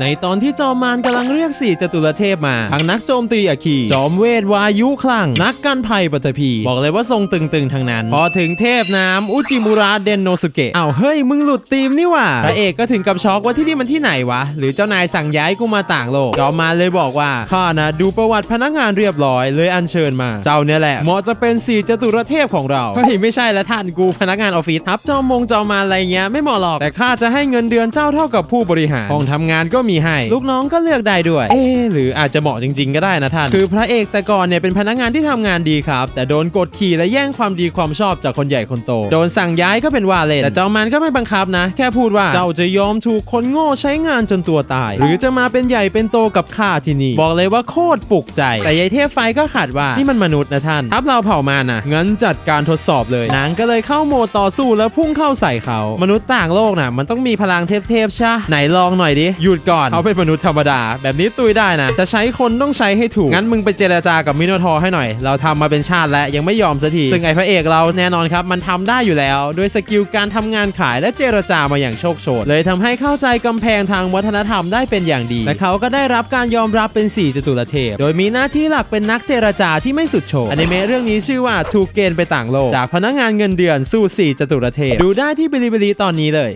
ในตอนที่จอมมารกำลังเรียกสี่จตุรเทพมาทั้งนักโจมตีอัคคี จอมเวทวายุคลั่ง นักกันภัยปัตภีบอกเลยว่าทรงตึงๆทั้งนั้น พอถึงเทพน้ำอุจิมุระเดนโนสุเกะอ้าวเฮ้ย มึงหลุดธีมนี่ว่าพระเอกก็ถึงกับช็อกว่าที่นี่มันที่ไหนวะ หรือเจ้านายสั่งย้ายกูมาต่างโลก จอมมารเลยบอกว่าข้านะดูประวัติพนักงานเรียบร้อยเลยอัญเชิญมา เจ้าเนี่ยแหละเหมาะจะเป็นสี่จตุรเทพของเราเฮ้ยไม่ใช่ละท่านกูพนักงานออฟฟิศครับจอมมงจอมมารอะไรเงี้ยไม่เหมาะหรอกแต่ข้าจะให้เงินเดือนเจ้าเท่ากับผู้บริหารห้องทำงานก็มีให้ ลูกน้องก็เลือกได้ด้วย เอ๊ะหรืออาจจะเหมาะจริง ๆ ก็ได้นะท่าน คือพระเอกแต่ก่อนเนี่ยเป็นพนักงานที่ทำงานดีครับ แต่โดนกดขี่และแย่งความดีความชอบจากคนใหญ่คนโต โดนสั่งย้ายก็เป็นว่าเล่นแต่จอมมันก็ไม่บังคับนะ แค่พูดว่าเจ้าจะยอมถูกคนโง่ใช้งานจนตัวตาย หรือจะมาเป็นใหญ่เป็นโตกับข้าที่นี่ บอกเลยว่าโคตรปลุกใจ แต่ยายเทพไฟก็ขัดว่านี่มันมนุษย์นะท่านทับเราเผ่ามานะงั้นจัดการทดสอบเลยนางก็เลยเข้าโหมดต่อสู้แล้วพุ่งเข้าใส่เขา มนุษย์ต่างโลกน่ะมันต้องมีพลังเทพๆใช่ไหนลองหน่อยดิหยุดก่อน เขาเป็นมนุษย์ธรรมดา แบบนี้ตุยได้นะ จะใช้คนต้องใช้ให้ถูก งั้นมึงไปเจรจากับมิโนทอร์ให้หน่อย เราทำมาเป็นชาติแล้วยังไม่ยอมสักที ซึ่งไอพระเอกเราแน่นอนครับมันทำได้อยู่แล้ว ด้วยสกิลการทำงานขายและเจรจามาอย่างโชคโชน เลยทำให้เข้าใจกำแพงทางวัฒนธรรมได้เป็นอย่างดี และเขาก็ได้รับการยอมรับเป็น 4จตุรเทพ โดยมีหน้าที่หลักเป็นนักเจรจาที่ไม่สุดโฉมอนิเมะเรื่องนี้ชื่อว่าถูกเกณฑ์ไปต่างโลก จากพนักงานเงินเดือนสู่4จตุรเทพ ดูได้ที่บิลิบิลิตอนนี้เลย